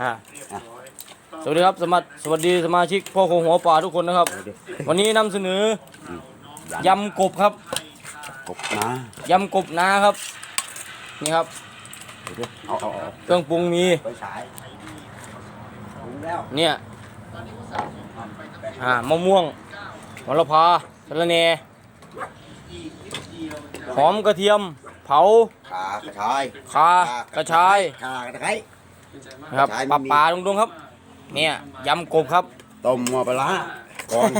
อ่าสวัสดีครับสมัสสวัสดีสมาชิกพ่อคงหัวป่าทุกคนนะครับวันนี้นำเสนอยำกบครับกบนะยำกบนาครับ นี่ครับ เดี๋ยวเอาเอาเอาเครื่องปรุงมีไปฉายถึงแล้วเนี่ยอ่ามะม่วงมะละพาสะระแหน่หอมกระเทียม เผาขากระชายคากระชายขากระไคร้นะ ครับกระชายปลาไม่มีปลาตรงๆครับ เนี่ยยำกบครับต้มหัวปลาร้าก่อน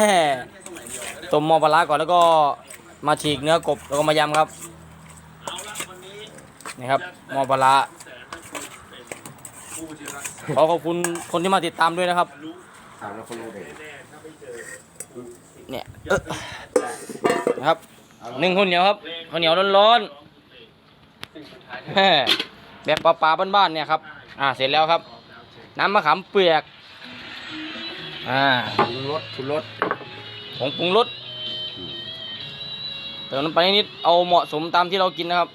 ต้มหม้อปลาร้าก่อนแล้วก็มาฉีกเนื้อกบแล้วก็มายำครับนี่ครับหม้อปลาร้าขอขอบคุณคนที่มาติดตามด้วยนะครับเอาแล้วคนรู้ได้เนี่ยเอ้อนะครับหนึ่งข้าวเหนียวครับข้าวเหนียวร้อนๆ แฮ่แบบปลาๆบ้านๆเนี่ยครับ อ่าเสร็จแล้วครับ น้ำมะขามเปียก อ่าชุรสชุรสผงปรุงรสเติมน้ำไปนิดเอาเหมาะสมตามที่เรากินนะครับ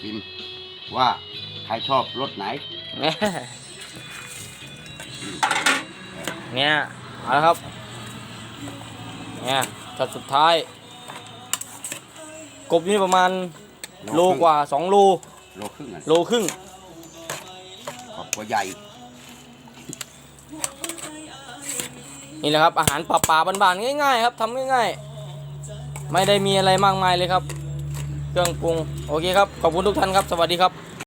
ชิมว่าใครชอบรสไหน เนี่ยเอาละครับ เนี่ยช็อตสุดท้าย กบนี่ประมาณโลกว่าสองโล โลครึ่งอะโลครึ่งขอบตัวใหญ่ นี่แหละครับอาหารป่าป่าๆบ้านๆง่ายๆครับทำง่ายๆ ไม่ได้มีอะไรมากมายเลยครับ เครื่องปรุงโอเคครับขอบคุณทุกท่านครับสวัสดีครับ